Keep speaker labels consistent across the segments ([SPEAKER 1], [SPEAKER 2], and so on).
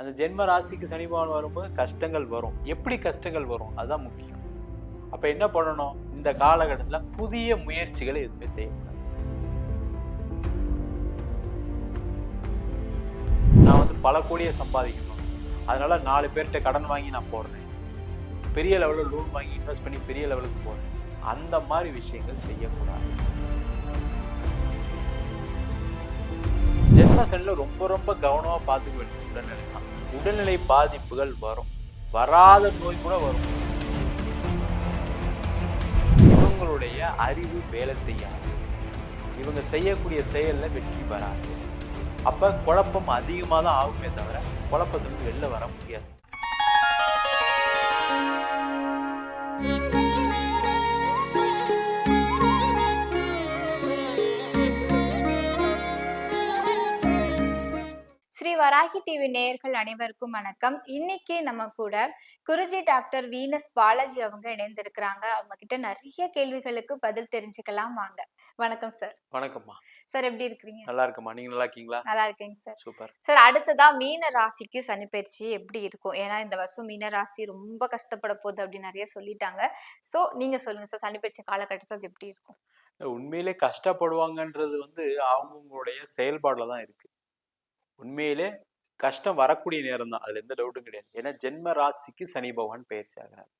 [SPEAKER 1] அந்த ஜென்ம ராசிக்கு சனி பகவான் வரும்போது கஷ்டங்கள் வரும். எப்படி கஷ்டங்கள் வரும்? அதுதான் முக்கியம். அப்ப என்ன பண்ணணும்? இந்த காலகட்டத்தில் புதிய முயற்சிகளை எதுவுமே செய்யக்கூடாது நான் வந்து பல கோடியை சம்பாதிக்கணும். அதனால நாலு பேர்கிட்ட கடன் வாங்கி நான் போடுறேன். பெரிய லெவலில் லோன் வாங்கி இன்வெஸ்ட் பண்ணி பெரிய லெவலுக்கு போடுறேன் அந்த மாதிரி விஷயங்கள் செய்யக்கூடாது. ஜென்ம சனில ரொம்ப ரொம்ப கவனமாக பார்த்துக்க வேண்டிய உடல்நிலை உடல்நிலை பாதிப்புகள் வரும். வராத நோய் கூட வரும். இவங்களுடைய அறிவு வேலை செய்யாது. இவங்க செய்யக்கூடிய செயலில் வெற்றி வராது அப்போ குழப்பம் அதிகமாக தான் ஆகுமே தவிர குழப்பத்துக்கு வெளில வர முடியாது.
[SPEAKER 2] வராகி டிவி நேயர்கள் அனைவருக்கும் வணக்கம். இன்னைக்கு நம்ம கூட குருஜி டாக்டர் வீனஸ் பாலாஜி அவங்க இணைந்திருக்கிறாங்க. அவங்க கிட்ட நிறைய கேள்விகளுக்கு பதில் தெரிஞ்சுக்கலாம் வாங்க. வணக்கம் சார்.
[SPEAKER 1] வணக்கம்மா.
[SPEAKER 2] சார் எப்படி இருக்கிறீங்க?
[SPEAKER 1] நல்லா இருக்கம்மா. நீங்க நல்லா இருக்கீங்களா?
[SPEAKER 2] நல்லா இருக்கேங்க சார்.
[SPEAKER 1] சூப்பர்.
[SPEAKER 2] சார் அடுத்ததா மீன ராசிக்கு சனி பயிற்சி எப்படி இருக்கும்? ஏன்னா இந்த வருஷம் மீன ராசி ரொம்ப கஷ்டப்பட போகுது அப்படின்னு நிறைய சொல்லிட்டாங்க. சோ நீங்க சொல்லுங்க சார். சனி பயிற்சி காலகட்டத்தில் அது எப்படி இருக்கும்?
[SPEAKER 1] உண்மையிலே கஷ்டப்படுவாங்கன்றது வந்து அவங்கவுங்களுடைய செயல்பாடுல தான் இருக்கு. உண்மையிலே கஷ்டம் வரக்கூடிய நேரம் தான் அதுல எந்த டவுட்டும் கிடையாது. ஏன்னா ஜென்ம ராசிக்கு சனி பகவான் பயிற்சி ஆகிறார்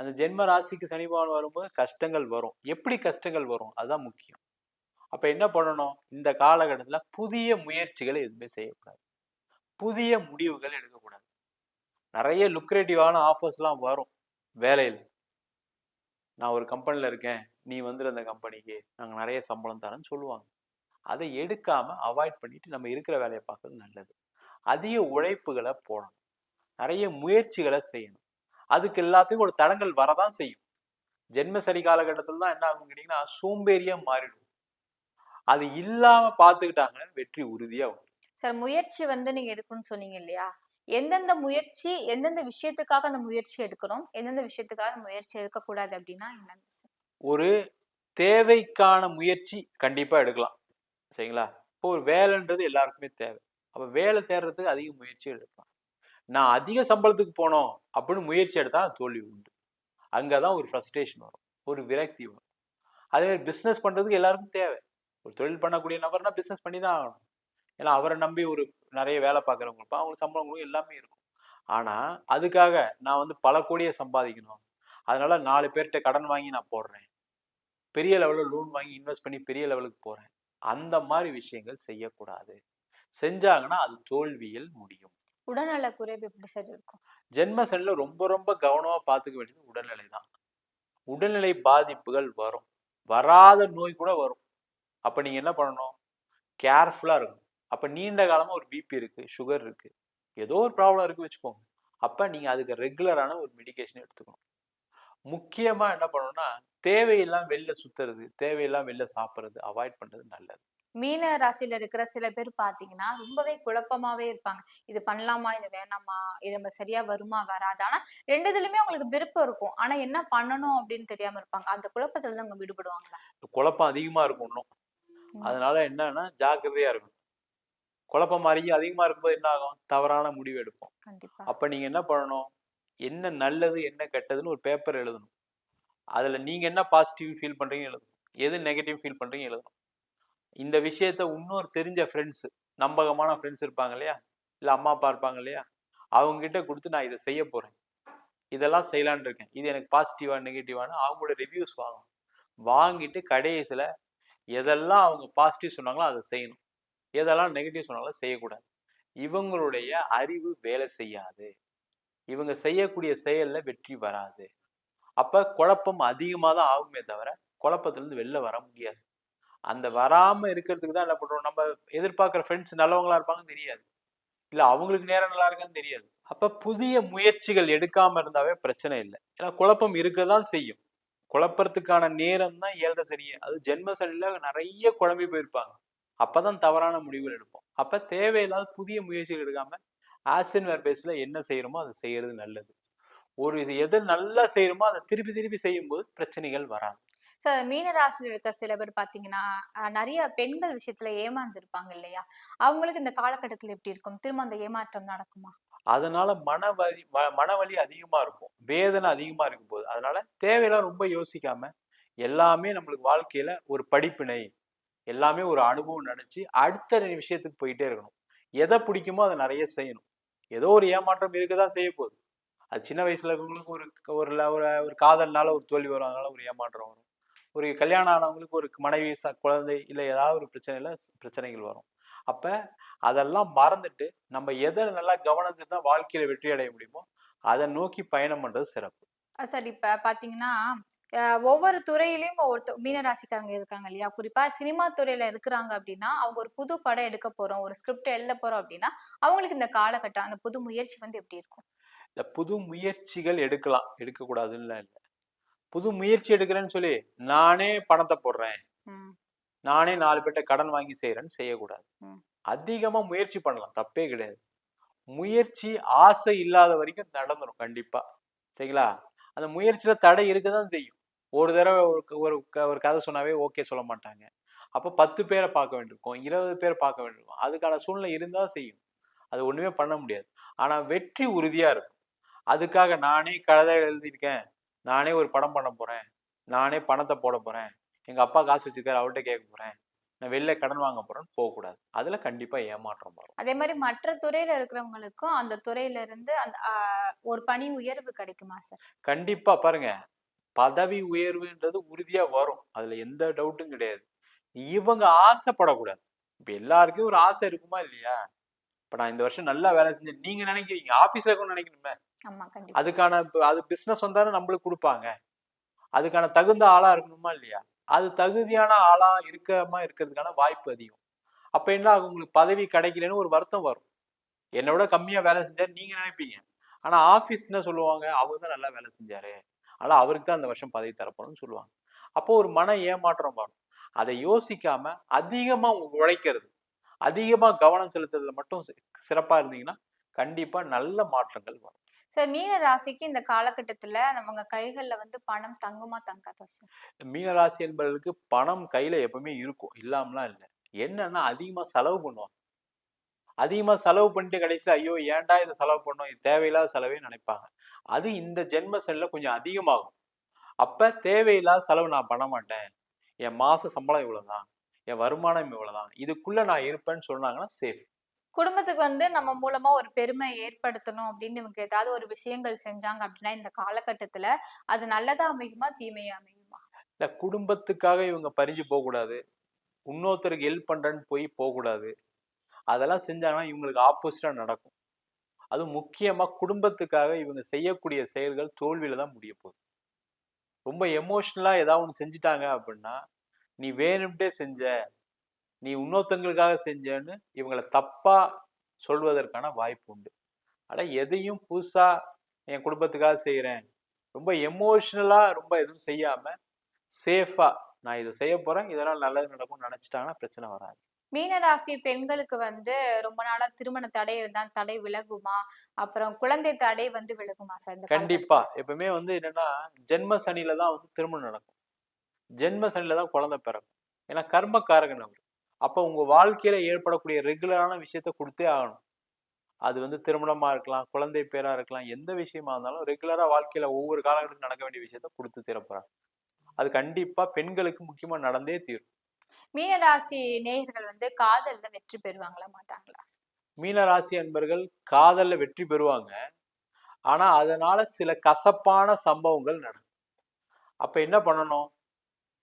[SPEAKER 1] அந்த ஜென்ம ராசிக்கு சனி பகவான் வரும்போது கஷ்டங்கள் வரும். எப்படி கஷ்டங்கள் வரும்? அதுதான் முக்கியம். அப்ப என்ன பண்ணணும்? இந்த காலகட்டத்துல புதிய முயற்சிகளை எதுவுமே செய்யக்கூடாது. புதிய முடிவுகள் எடுக்கக்கூடாது. நிறைய லுக்ரேட்டிவான ஆஃபர்ஸ்லாம் வரும் வேலையில். நான் ஒரு கம்பெனியில் இருக்கேன். நீ வந்துரு அந்த கம்பெனிக்கு நாங்கள் நிறைய சம்பளம் தரேன்னு சொல்லுவாங்க. அதை எடுக்காம அவாய்ட் பண்ணிட்டு நம்ம இருக்கிற வேலையை பார்க்கறது நல்லது. அதிக உழைப்புகளை போடணும். நிறைய முயற்சிகளை செய்யணும். அதுக்கு எல்லாத்துக்கும் ஒரு தடங்கள் வரதான் செய்யும். ஜென்ம சரி காலகட்டத்தில் தான் என்ன ஆகும் கேட்டீங்கன்னா சோம்பேறியா மாறிடும் அது இல்லாம பார்த்துக்கிட்டாங்கன்னா வெற்றி உறுதியா வரும்.
[SPEAKER 2] சார் முயற்சி வந்து நீங்க எடுக்கணும்னு சொன்னீங்க இல்லையா? எந்தெந்த முயற்சி எந்தெந்த விஷயத்துக்காக அந்த முயற்சி எடுக்கணும் எந்தெந்த விஷயத்துக்காக முயற்சி எடுக்கக்கூடாது அப்படின்னா சார்?
[SPEAKER 1] ஒரு தேவைக்கான முயற்சி கண்டிப்பா எடுக்கலாம். சரிங்களா? இப்போ ஒரு வேலைன்றது எல்லாருக்குமே தேவை. அப்ப வேலை தேடுறதுக்கு அதிக முயற்சி எடுப்பான் நான் அதிக சம்பளத்துக்கு போனோம் அப்படின்னு முயற்சி எடுத்தா தோல்வி உண்டு. அங்கதான் ஒரு ஃப்ரஸ்ட்ரேஷன் வரும். ஒரு விரக்தி வரும். அதே மாதிரி பிஸ்னஸ் பண்றதுக்கு எல்லாருக்கும் தேவை. ஒரு தொழில் பண்ணக்கூடிய நபர்னா பிஸ்னஸ் பண்ணி தான் ஆகணும். ஏன்னா அவரை நம்பி ஒரு நிறைய வேலை பார்க்குறவங்க அவங்களுக்கு சம்பளம் எல்லாமே இருக்கும். ஆனா அதுக்காக நான் வந்து பல கோடியை சம்பாதிக்கணும். அதனால நாலு பேர்கிட்ட கடன் வாங்கி நான் போடுறேன். பெரிய லெவலில் லோன் வாங்கி இன்வெஸ்ட் பண்ணி பெரிய லெவலுக்கு போறேன். அந்த மாதிரி விஷயங்கள் செய்யக்கூடாது. செஞ்சாங்கன்னா அது தோல்வியில் முடியும்.
[SPEAKER 2] உடல்நல குறைவு எப்படி சார் இருக்கும்?
[SPEAKER 1] ஜென்ம சனில ரொம்ப ரொம்ப கவனமா பார்த்துக்க வேண்டியது உடல்நிலை தான். உடல்நிலை பாதிப்புகள் வரும். வராத நோய் கூட வரும். அப்ப நீங்க என்ன பண்ணணும்? கேர்ஃபுல்லா இருக்கணும். அப்ப நீண்ட காலமா ஒரு பிபி இருக்கு சுகர் இருக்கு. ஏதோ ஒரு ப்ராப்ளம் இருக்கு வச்சுக்கோங்க. அப்ப நீங்க அதுக்கு ரெகுலரான ஒரு மெடிகேஷன் எடுத்துக்கணும். முக்கியமா என்ன பண்ணணும்னா தேவையெல்லாம் வெளில சுத்துறது தேவையெல்லாம் வெளில சாப்பிட்றது அவாய்ட் பண்றது நல்லது.
[SPEAKER 2] மீன ராசியில இருக்கிற சில பேர் பாத்தீங்கன்னா ரொம்பவே குழப்பமாவே இருப்பாங்க. இது பண்ணலாமா இது வேணாமா இது நம்ம சரியா வருமா வராது? ஆனா ரெண்டுதுலயுமே அவங்களுக்கு விருப்பம் இருக்கும். ஆனா என்ன பண்ணணும் அப்படின்னு தெரியாம இருப்பாங்க. அந்த குழப்பத்துல இருந்து அவங்க விடுபடுவாங்களா?
[SPEAKER 1] குழப்பம் அதிகமா இருக்கும் இன்னும். அதனால என்னன்னா ஜாக்கிரதையா இருக்கணும். குழப்பம் மாதிரி அதிகமா இருக்கும்போது என்ன ஆகும்? தவறான முடிவு எடுப்போம். அப்ப நீங்க என்ன பண்ணணும்? என்ன நல்லது என்ன கெட்டதுன்னு ஒரு பேப்பர் எழுதணும். அதில் நீங்கள் என்ன பாசிட்டிவ் ஃபீல் பண்ணுறீங்க எழுதணும். எது நெகட்டிவ் ஃபீல் பண்ணுறீங்க எழுதணும். இந்த விஷயத்த இன்னொரு தெரிஞ்ச ஃப்ரெண்ட்ஸு நம்பகமான ஃப்ரெண்ட்ஸ் இருப்பாங்க இல்லையா? இல்லை அம்மா அப்பா இருப்பாங்க இல்லையா? அவங்ககிட்ட கொடுத்து நான் இதை செய்ய போகிறேன் இதெல்லாம் செய்யலான்னு இருக்கேன். இது எனக்கு பாசிட்டிவா நெகட்டிவானு அவங்களோட ரிவ்யூஸ் வாங்கணும். வாங்கிட்டு கடைசியில் எதெல்லாம் அவங்க பாசிட்டிவ் சொன்னாங்களோ அதை செய்யணும். எதெல்லாம் நெகட்டிவ் சொன்னாங்களோ செய்யக்கூடாது. இவங்களுடைய அறிவு வேலை செய்யாது. இவங்க செய்யக்கூடிய செயல்ல வெற்றி வராது. அப்ப குழப்பம் அதிகமா தான் ஆகுமே தவிர குழப்பத்துல இருந்து வெளில வர முடியாது. அந்த வராம இருக்கிறதுக்கு தான் என்ன பண்றோம்? நம்ம எதிர்பார்க்குற ஃப்ரெண்ட்ஸ் நல்லவங்களா இருப்பாங்கன்னு தெரியாது. இல்ல அவங்களுக்கு நேரம் நல்லா இருக்கான்னு தெரியாது. அப்ப புதிய முயற்சிகள் எடுக்காம இருந்தாவே பிரச்சனை இல்லை. ஏன்னா குழப்பம் இருக்க தான் செய்யும். குழப்பறதுக்கான நேரம் தான் ஏழரை சரியே. அது ஜென்ம சனியில நிறைய குழம்பி போயிருப்பாங்க. அப்பதான் தவறான முடிவுகள் எடுப்போம். அப்ப தேவையில்லாத புதிய முயற்சிகள் எடுக்காம ஆசின் வேர் பேஸ்ல என்ன செய்யறோமோ அதை செய்யறது நல்லது. ஒரு இது எது நல்லா செய்யறோமோ அதை திருப்பி திருப்பி செய்யும்போது பிரச்சனைகள் வராது.
[SPEAKER 2] சார் மீன ராசியில் இருக்க சில பேர் பாத்தீங்கன்னா அஹ், நிறைய பெண்கள் விஷயத்துல ஏமாந்துருப்பாங்க இல்லையா? அவங்களுக்கு இந்த காலகட்டத்துல எப்படி இருக்கும்? திரும்ப அந்த ஏமாற்றம் நடக்குமா?
[SPEAKER 1] அதனால மனவலி மனவலி அதிகமா இருக்கும். வேதனை அதிகமா இருக்கும் போது. அதனால தேவையெல்லாம் ரொம்ப யோசிக்காம எல்லாமே நம்மளுக்கு வாழ்க்கையில ஒரு படிப்பினை எல்லாமே ஒரு அனுபவம் நினைச்சு அடுத்த விஷயத்துக்கு போயிட்டே இருக்கணும். எதை பிடிக்குமோ அதை நிறைய செய்யணும். ஏதோ ஒரு ஏமாற்றம் இருக்க தான் செய்ய போகுது. அது சின்ன வயசுல இருக்கவங்களுக்கு ஒரு ஒரு ஒரு காதல்னால ஒரு தோல்வி வரும். அதனால ஒரு ஏமாற்றம் வரும். ஒரு கல்யாணம் ஆனவங்களுக்கு ஒரு மனைவி குழந்தை இல்லை ஏதாவது ஒரு பிரச்சனையில பிரச்சனைகள் வரும். அப்ப அதெல்லாம் மறந்துட்டு நம்ம எதை நல்லா கவனம் வாழ்க்கையில வெற்றி அடைய முடியுமோ அதை நோக்கி பயணம் பண்றது சிறப்பு.
[SPEAKER 2] சார் இப்ப பாத்தீங்கன்னா ஒவ்வொரு துறையிலயும் ஒவ்வொரு மீன ராசிக்காரங்க இருக்காங்க இல்லையா? குறிப்பா சினிமா துறையில இருக்கிறாங்க அப்படின்னா அவங்க ஒரு புது படம் எடுக்க போறோம் ஒரு ஸ்கிரிப்ட் எழுத போறோம் அப்படின்னா அவங்களுக்கு இந்த காலகட்டம் அந்த புது முயற்சி வந்து எப்படி இருக்கும்?
[SPEAKER 1] இந்த புது முயற்சிகள் எடுக்கலாம். எடுக்கக்கூடாதுன்னு இல்லை. புது முயற்சி எடுக்கிறேன்னு சொல்லி நானே பணத்தை போடுறேன். நானே நாலு பேர்ட்ட கடன் வாங்கி செய்யறேன்னு செய்யக்கூடாது. அதிகமா முயற்சி பண்ணலாம். தப்பே கிடையாது. முயற்சி ஆசை இல்லாத வரைக்கும் நடந்துரும் கண்டிப்பா. சரிங்களா? அந்த முயற்சியில தடை இருக்கதான் செய்யும். ஒரு தடவை ஒரு ஒரு கதை சொன்னாவே ஓகே சொல்ல மாட்டாங்க. அப்போ பத்து பேரை பார்க்க வேண்டியிருக்கும் இருபது பேரை பார்க்க வேண்டியிருக்கும். அதுக்கான சூழ்நிலை இருந்தா செய்யும். அது ஒண்ணுமே பண்ண முடியாது. ஆனா வெற்றி உறுதியா இருக்கும். அதுக்காக நானே கதை எழுதியிருக்கேன் நானே ஒரு படம் பண்ண போறேன் நானே பணத்தை போட போறேன் எங்க அப்பா காசு வச்சிருக்காரு அவர்கிட்ட கேட்க போறேன் நான் வெளில கடன் வாங்க போறேன்னு போகக்கூடாது. அதுல கண்டிப்பா ஏமாற்றம் வரும்.
[SPEAKER 2] அதே மாதிரி மற்ற துறையில இருக்கிறவங்களுக்கும் அந்த துறையில இருந்து அந்த ஒரு பணி உயர்வு கிடைக்குமா சார்?
[SPEAKER 1] கண்டிப்பா. பாருங்க பதவி உயர்வுன்றது உறுதியா வரும். அதுல எந்த டவுட்டும் கிடையாது. இவங்க ஆசைப்படக்கூடாது. இப்ப எல்லாருக்கும் ஒரு ஆசை இருக்குமா இல்லையா? இப்ப நான் இந்த வருஷம் நல்லா வேலை செஞ்சேன். நீங்க நினைக்கிறீங்க. ஆபீஸ்ல இருக்கணும்னு நினைக்கணுமே. அதுக்கான அது பிசினஸ் வந்தாலும் நம்மளுக்கு கொடுப்பாங்க. அதுக்கான தகுந்த ஆளா இருக்கணுமா இல்லையா? அது தகுதியான ஆளா இருக்கமா இருக்கிறதுக்கான வாய்ப்பு அதிகம். அப்ப என்ன ஆகும்? உங்களுக்கு பதவி கிடைக்கலன்னு ஒரு வருத்தம் வரும். என்னை விட கம்மியா வேலை செஞ்சாரு நீங்க நினைப்பீங்க. ஆனா ஆபீஸ் என்ன சொல்லுவாங்க. அவர் தான் நல்லா வேலை செஞ்சாரு. ஆனா அவருக்கு தான் அந்த வருஷம் பதவி தரப்போறோம்னு சொல்லுவாங்க. அப்போ ஒரு மன ஏமாற்றம் வரும். அதை யோசிக்காம அதிகமா உழைக்கிறது அதிகமா கவனம் செலுத்துறதுல மட்டும் சி- சிறப்பா இருந்தீங்கன்னா கண்டிப்பா நல்ல மாற்றங்கள் வரும்.
[SPEAKER 2] சார் மீன ராசிக்கு இந்த காலகட்டத்துல நம்ம கைகள்ல வந்து பணம் தங்குமா தங்காதா சார்?
[SPEAKER 1] மீனராசி என்பவர்களுக்கு பணம் கையில எப்பவுமே இருக்கும். இல்லாமலாம் இல்லை. என்னன்னா அதிகமா செலவு பண்ணுவாங்க. அதிகமா செலவு பண்ணிட்டு கடைசியில ஐயோ! ஏன்டா இதை செலவு பண்ணோம்? இது தேவையில்லாத செலவே நினைப்பாங்க. அது இந்த ஜென்ம செல்ல கொஞ்சம் அதிகமாகும். அப்ப தேவையில்லாத செலவு நான் பண்ண மாட்டேன். என் மாச சம்பளம் இவ்வளவுதான். என் வருமானம் இவ்வளவுதான். இதுக்குள்ள நான் இருப்பேன்னு சொன்னாங்கன்னா சேஃப்
[SPEAKER 2] குடும்பத்துக்கு வந்து நம்ம மூலமா ஒரு பெருமை ஏற்படுத்தணும் அப்படின்னு இவங்க ஏதாவது ஒரு விஷயங்கள் செஞ்சாங்க அப்படின்னா இந்த காலகட்டத்துல அது நல்லதா அமையுமா தீமையா அமையுமா?
[SPEAKER 1] இந்த குடும்பத்துக்காக இவங்க பறிஞ்சு போகக்கூடாது. இன்னொருத்தருக்கு ஹெல்ப் பண்றேன்னு போய் போகக்கூடாது. அதெல்லாம் செஞ்சாங்கன்னா இவங்களுக்கு ஆப்போசிட்டாக நடக்கும். அது முக்கியமா குடும்பத்துக்காக இவங்க செய்யக்கூடிய செயல்கள் தோல்வியில தான் முடிய போகுது. ரொம்ப எமோஷ்னலா ஏதாவது ஒன்று செஞ்சிட்டாங்க அப்படின்னா நீ வேணும்ட்டே செஞ்ச நீ இன்னொருத்தங்களுக்காக செஞ்சேன்னு இவங்களை தப்பாக சொல்வதற்கான வாய்ப்பு உண்டு. ஆனா எதையும் புதுசா என் குடும்பத்துக்காக செய்யறேன் ரொம்ப எமோஷ்னலா ரொம்ப எதுவும் செய்யாம சேஃபாக நான் இதை செய்ய போறேன். இதெல்லாம் நல்லது நடக்கும்னு நினைச்சிட்டாங்கன்னா பிரச்சனை வராது.
[SPEAKER 2] மீனராசி பெண்களுக்கு வந்து ரொம்ப நாளா திருமண தடை இருந்தா தடை விலகுமா? அப்புறம் குழந்தை தடை வந்து விலகுமா சார்
[SPEAKER 1] கண்டிப்பா. எப்பவுமே வந்து என்னன்னா ஜென்ம சனியில தான் வந்து திருமணம் நடக்கும். ஜென்ம சனியில தான் குழந்தை பிறக்கும். ஏன்னா கர்மக்காரகன் அவர். அப்போ உங்க வாழ்க்கையில ஏற்படக்கூடிய ரெகுலரான விஷயத்த கொடுத்தே ஆகணும். அது வந்து திருமணமா இருக்கலாம் குழந்தை பேரா இருக்கலாம் எந்த விஷயமா இருந்தாலும் ரெகுலரா வாழ்க்கையில ஒவ்வொரு காலகட்டத்தில் நடக்க வேண்டிய விஷயத்த கொடுத்து தீரப்போறாங்க. அது கண்டிப்பா பெண்களுக்கு முக்கியமா நடந்தே தீரும்.
[SPEAKER 2] மீனராசி நேயர்கள் வந்து காதல்ல வெற்றி பெறுவாங்களா மாட்டாங்களா?
[SPEAKER 1] மீனராசி அன்பர்கள் காதல்ல வெற்றி பெறுவாங்க. ஆனா அதனால சில கசப்பான சம்பவங்கள் நடக்கும். அப்ப என்ன பண்ணணும்?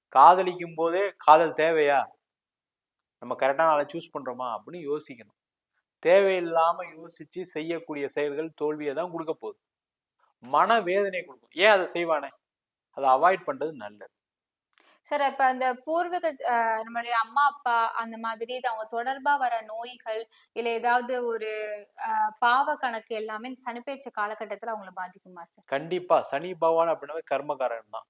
[SPEAKER 1] காதலிக்கும் போதே காதல் தேவையா? நம்ம கரெக்டான ஆளை சூஸ் பண்றோமா? அப்படின்னு யோசிக்கணும். தேவையில்லாம யோசிச்சு செய்யக்கூடிய செயல்கள் தோல்வியை தான் கொடுக்க போகுது. மன வேதனை கொடுக்கும். ஏன் அதை செய்வானே? அதை அவாய்ட் பண்றது நல்லது.
[SPEAKER 2] சார் இப்ப அந்த பூர்வீக நம்மளுடைய அம்மா அப்பா அந்த மாதிரி அவங்க தொடர்பா வர நோய்கள் இல்ல ஏதாவது ஒரு பாவ கணக்கு எல்லாமே சனிப்பெயர்ச்சி காலகட்டத்துல அவங்கள பாதிக்குமா சார்?
[SPEAKER 1] கண்டிப்பா. சனி பகவான் அப்படின்னாவே கர்மகாரன் தான்.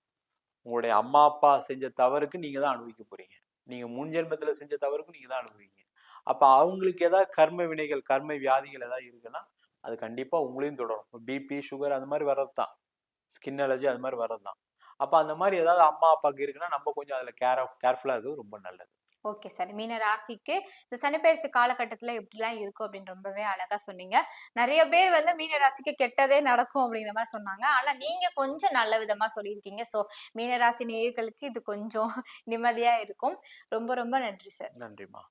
[SPEAKER 1] உங்களுடைய அம்மா அப்பா செஞ்ச தவறுக்கு நீங்க தான் அனுபவிக்க போறீங்க. நீங்க முன் ஜென்மத்துல செஞ்ச தவறுக்கு நீங்க தான் அனுபவிங்க. அப்ப அவங்களுக்கு ஏதாவது கர்ம வினைகள் கர்ம வியாதிகள் ஏதாவது இருக்குன்னா அது கண்டிப்பா உங்களையும் தொடரும். பிபி சுகர் அந்த மாதிரி வர்றது தான் ஸ்கின் அலர்ஜி அது மாதிரி வர்றது தான் அப்ப அந்த மாதிரி ஏதாவது அம்மா அப்பாவுக்கு இருக்குன்னா நம்ம கொஞ்சம் அதுல கேர் கேர்ஃபுல்லா இருக்கிறது ரொம்ப நல்லது.
[SPEAKER 2] Okay sir. மீன ராசிக்கு இந்த சனிப்பெயர்ச்சி காலகட்டத்துல எப்படிலாம் இருக்கும் அப்படின்னு ரொம்பவே அழகா சொன்னீங்க. நிறைய பேர் வந்து மீன ராசிக்கு கெட்டதே நடக்கும் அப்படிங்கிற மாதிரி சொன்னாங்க. ஆனா நீங்க கொஞ்சம் நல்ல விதமா சொல்லியிருக்கீங்க. ஸோ மீனராசி நேயர்களுக்கு இது கொஞ்சம் நிம்மதியா இருக்கும். ரொம்ப ரொம்ப நன்றி சார்.
[SPEAKER 1] நன்றிம்மா.